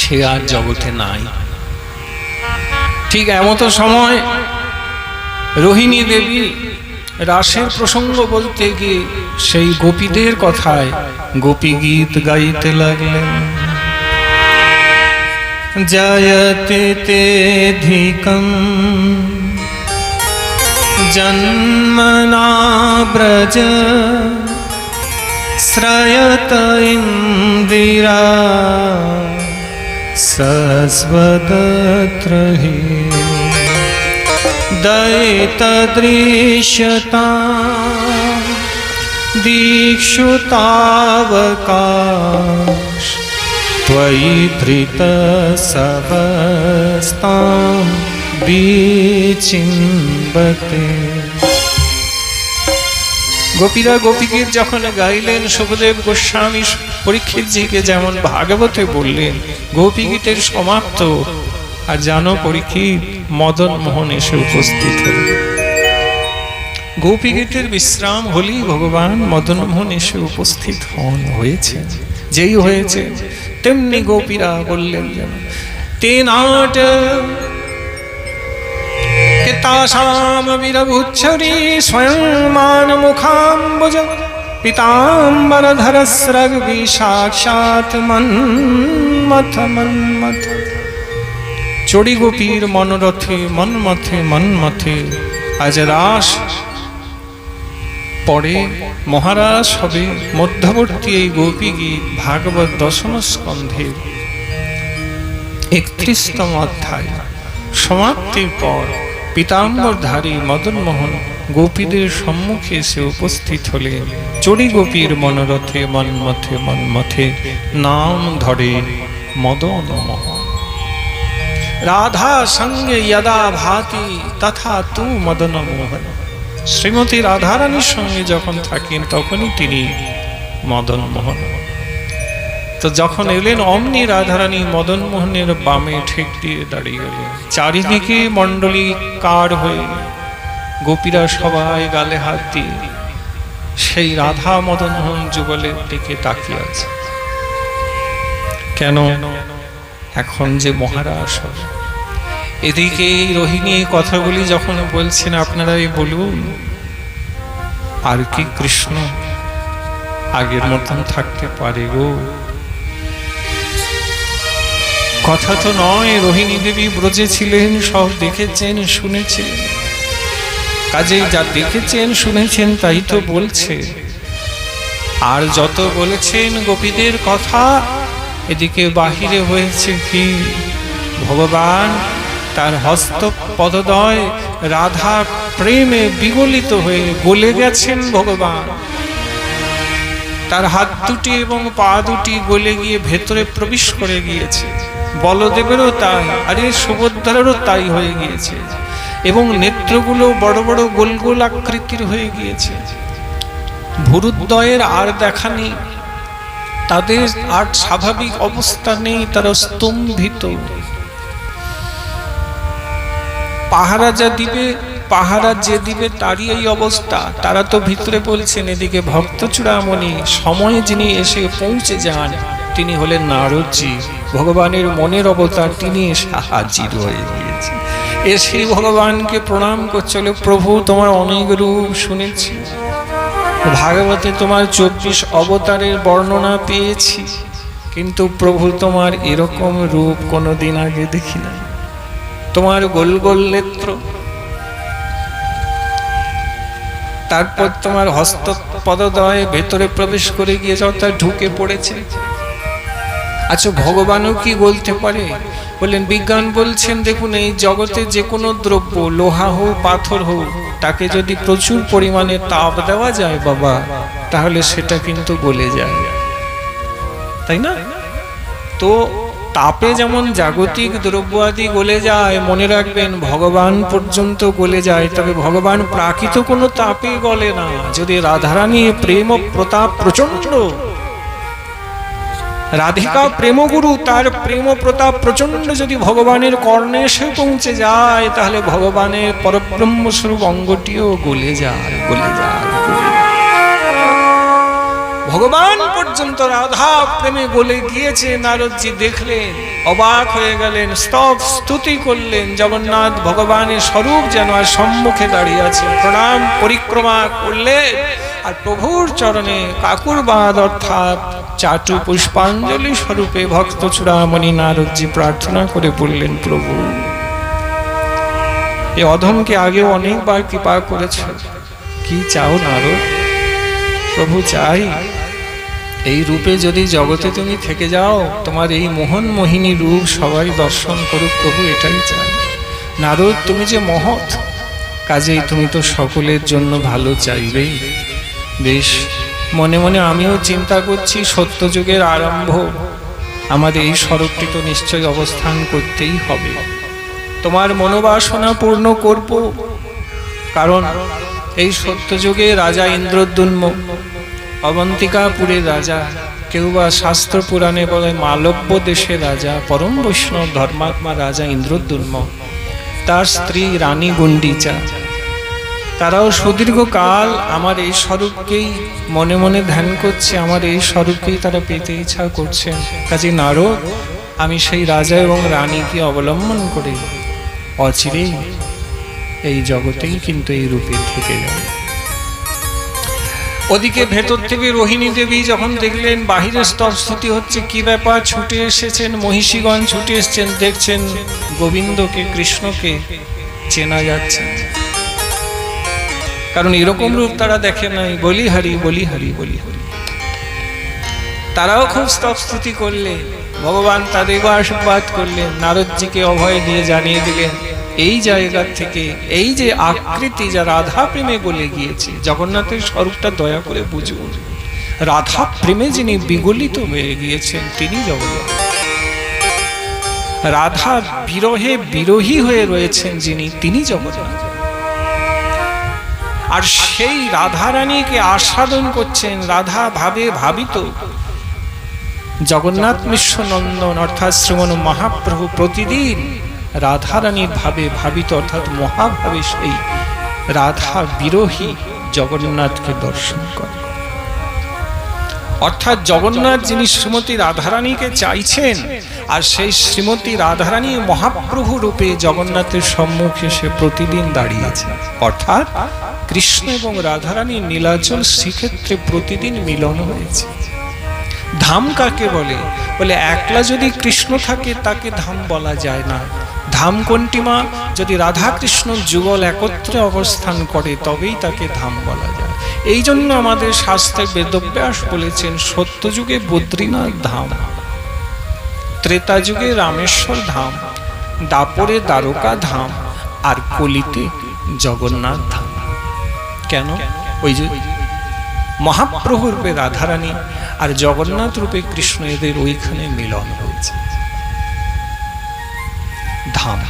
সে আর জগতে নাই। ঠিক এমতো সময় রোহিণী দেবী রাসের প্রসঙ্গ বলতে গিয়ে সেই গোপীদের কথায় গোপী গীত গাইতে লাগলেন। জয়তে তেধিকম জন্মনা ব্রজ শ্রয়ত ইন্দিরা। शाश्वतत्र दैतदृश्यता दयितदृश्यता दीक्षुतावकाश त्वयि धृतसवस्तां विचिम्बते গোপীরা গোপীগীত যখন গাইলেন, সুখদেব গোস্বামী পরীক্ষিতজিকে যেমন ভাগবতে বললেন, গোপীগীতের সমাপ্ত। আর জানো পরীক্ষিত, মদন মোহন এসে উপস্থিত হল গোপীগীতের বিশ্রাম হলেই ভগবান মদন মোহন এসে উপস্থিত হন হয়েছে যেই হয়েছে তেমনি গোপীরা বললেন যেন তেনাট মান মুখাম্বুজ পিতাম্বরধর স্রগ্বি সাক্ষাৎ মন্মথ মন্মথ চড়ি গোপীর আজ রাস পরে মহারাজ হবে মধ্যবর্তী এই গোপী গীত ভাগবত দশম স্কন্ধের একত্রিশতম অধ্যায়, সমাপ্তির পর পীতাম্বরধারী মদনমোহন গোপীদের সম্মুখে এসে উপস্থিত হলেন চড়ি গোপীর মনরথে মনমথে মনমথে নাম ধরে মদন মোহন রাধা সঙ্গে যদা ভাতি, তথা তু মদন মোহন শ্রীমতী রাধারানীর সঙ্গে যখন থাকেন, তখনই তিনি মদন মোহন তো যখন এলেন, অমনি রাধারানী মদন মোহনের বামে ঠেক দিয়ে দাঁড়িয়ে গেলেন। চারিদিকে মণ্ডলী কার হয়ে গোপীরা সবাই গালে হাত দিয়ে সেই রাধা মদন মোহন যুগলের দিকে তাকিয়ে আছে। কেন? এখন যে মহারাজ এদিকে এই রোহিণী কথাগুলি যখন বলছেন, আপনারাই বলুন, আর কি কৃষ্ণ আগের মতন থাকতে পারে গো? কথা তো নয়, রোহিণী দেবী ব্রজে ছিলেন সব দেখেছেন, শুনেছেন। কাজেই যা দেখেছেন, শুনেছেন, তাই তো বলছে। আর যত বলেছেন গোপীদের কথা, এদিকে বাহিরে হয়েছে কি? ভগবান তার হস্ত পদদয় রাধা প্রেমে বিগলিত হয়ে গলে গেছেন ভগবান। তার হাত দুটি এবং পা দুটি গলে গিয়ে ভেতরে প্রবেশ করে গিয়েছে। বলদেবেরও তাই, আরে সুভদ্রারও তাই হয়ে গিয়েছে। এবং নেত্রগুলো বড় বড় গোল গোল আকৃতির হয়ে গিয়েছে। ভুরুদ্বয়ের আর দেখা নেই। তাদের আর স্বাভাবিক অবস্থা নেই, তারা স্তম্ভিত। পাহারা যা দিবে, পাহারা যে দিবে তারই এই অবস্থা। তারা তো ভিতরে বলছেন, এদিকে ভক্ত চূড়ামণি, সময়ে যিনি এসে পৌঁছে যান তিনি হলেন নারদজি। ভগবানের মনের অবতার তিনি এসে হাজির হয়ে গিয়েছেন এসে ভগবানকে প্রণাম করছিল প্রভু, তোমার অনেক রূপ শুনেছি। ভাগবতে তোমার চব্বিশ অবতারের বর্ণনা পেয়েছি। কিন্তু প্রভু, তোমার এরকম রূপ কোনোদিন আগে দেখি নাই। তোমার গোল গোল নেত্র, তারপর তোমার হস্ত পদদয়ে ভেতরে প্রবেশ করে গিয়ে অর্থাৎ ঢুকে পড়েছে আচ্ছা ভগবানও কি বলতে পারে? বললেন বিজ্ঞান বলছেন, দেখুন, এই জগতে যে কোনো দ্রব্য, লোহা হোক, পাথর হোক, তাকে যদি প্রচুর পরিমাণে তাপ দেওয়া যায় বাবা, তাহলে সেটা কিন্তু গলে যায়। তাই না? তো তাপে যেমন জাগতিক দ্রব্য আদি গলে যায়, মনে রাখবেন, ভগবান পর্যন্ত গলে যায়, তবে ভগবান প্রাকৃত কোনো তাপে গলে না। যদি রাধারানী প্রেম, প্রতাপ প্রচণ্ড রাধিকা প্রেমগুরু তার প্রেম প্রতাপ প্রচণ্ড যদি ভগবানের কর্ণে এসে পৌঁছে যায় তাহলে ভগবানের পরব্রহ্ম স্বরূপ অঙ্গটিও গলে যায় গলে যায় গলে যায়। ভগবান পর্যন্ত রাধা প্রেমে গলে গিয়েছে নারদজি দেখলেন অবাক হয়ে গেলেন স্তব স্তুতি করলেন জগন্নাথ ভগবানের স্বরূপ যেন আর সম্মুখে দাঁড়িয়ে আছে। প্রণাম পরিক্রমা করলেন। আর প্রভুর চরণে কাকুর বাঁধ অর্থাৎ চাটু পুষ্পাঞ্জলি স্বরূপে ভক্ত চূড়ামণি নারদজি প্রার্থনা করে বললেন, প্রভু, এ অধমকে আগেও অনেকবার কৃপা করেছ। কি চাও নারদ? প্রভু চাই। এই রূপে যদি জগতে তুমি থেকে যাও, তোমার এই মোহন মোহিনী রূপ সবাই দর্শন করুক প্রভু, এটাই চাই। নারদ, তুমি যে মহৎ, কাজেই তুমি তো সকলের জন্য ভালো চাইবেই। বেশ, মনে মনে আমিও চিন্তা করছি সত্যযুগের আরম্ভ। আমাদের এই স্বরূপটি তো নিশ্চয়ই অবস্থান করতেই হবে। তোমার মনোবাসনা পূর্ণ করব, কারণ এই সত্যযুগে রাজা ইন্দ্রদ্যুম্ন, অবন্তিকাপুরের রাজা, কেউ বা শাস্ত্র পুরাণে বলে মালব্য দেশের রাজা, পরম বৈষ্ণব ধর্মাত্মা রাজা ইন্দ্রদ্যুম্ন। তার স্ত্রী রানী গুন্ডিচা তারাও সুদীর্ঘকাল আমার এই স্বরূপকেই মনে মনে ধ্যান করছে, আমার এই স্বরূপকেই তারা পেতে ইচ্ছা করছেন কাজে নারদ, আমি সেই রাজা এবং রানীকে অবলম্বন করে অচিরেই এই জগতেই কিন্তু এই রূপে থেকে যাবে ওদিকে ভেতর থেকে রোহিণী দেবী যখন দেখলেন বাহিরে স্তবস্তুতি হচ্ছে, কি ব্যাপার? ছুটে এসেছেন, মহিষীগণ ছুটে এসেছেন, দেখছেন গোবিন্দকে, কৃষ্ণকে চেনা যাচ্ছে। কারণ এরকম রূপ তারা দেখে নাই, বলি হারি বলি হারি বলি হারি। তারাও খুব স্তবস্তুতি করলে ভগবান তাদেরও আশীর্বাদ করলেন, নারদজিকে অভয় দিয়ে জানিয়ে দিলেন, এই জায়গা থেকে এই যে আকৃতি যা রাধা প্রেমে গলে গিয়েছে, জগন্নাথের স্বরূপটা দয়া করে বুঝুন। রাধা প্রেমে যিনি বিগলিত হয়ে গিয়েছেন, তিনি জগন্নাথ। রাধা বিরহে বিরোহী হয়ে রয়েছেন যিনি, তিনি জগন্নাথ। আর সেই রাধারানীকে আস্বাদন করছেন রাধা ভাবে ভাবিত। জগন্নাথ মিশ্র নন্দন অর্থাৎ শ্রীমন মহাপ্রভু প্রতিদিন রাধারানীর ভাবে ভাবিত অর্থাৎ মহাভাবে সেই রাধা বিরোহী জগন্নাথকে দর্শন করে অর্থাৎ জগন্নাথ যিনি শ্রীমতী রাধারানীকে চাইছেন, আর সেই শ্রীমতী রাধারানী মহাপ্রভু রূপে জগন্নাথের সম্মুখে সে প্রতিদিন দাঁড়িয়েছে অর্থাৎ কৃষ্ণ এবং রাধারানীর নীলাচল শ্রীক্ষেত্রে প্রতিদিন মিলন হয়েছে। ধাম কাকে বলে? বলে, একলা যদি কৃষ্ণ থাকে, তাকে ধাম বলা যায় না। ধাম কোনটি যদি রাধা কৃষ্ণ যুগল একত্রে অবস্থান করে, তবেই তাকে ধাম বলা যায়। এই জন্য আমাদের শাস্ত্রে বেদব্যাস বলেছেন, সত্যযুগে বদ্রীনাথ ধাম ত্রেতা যুগে রামেশ্বর ধাম, দাপরে দ্বারকা ধাম, আর কলিতে জগন্নাথ ধাম। কেন? ওই যে মহাপ্রভু রূপে রাধারানী আর জগন্নাথ রূপে কৃষ্ণ এদের ওইখানে মিলন হয়েছে। ধাম।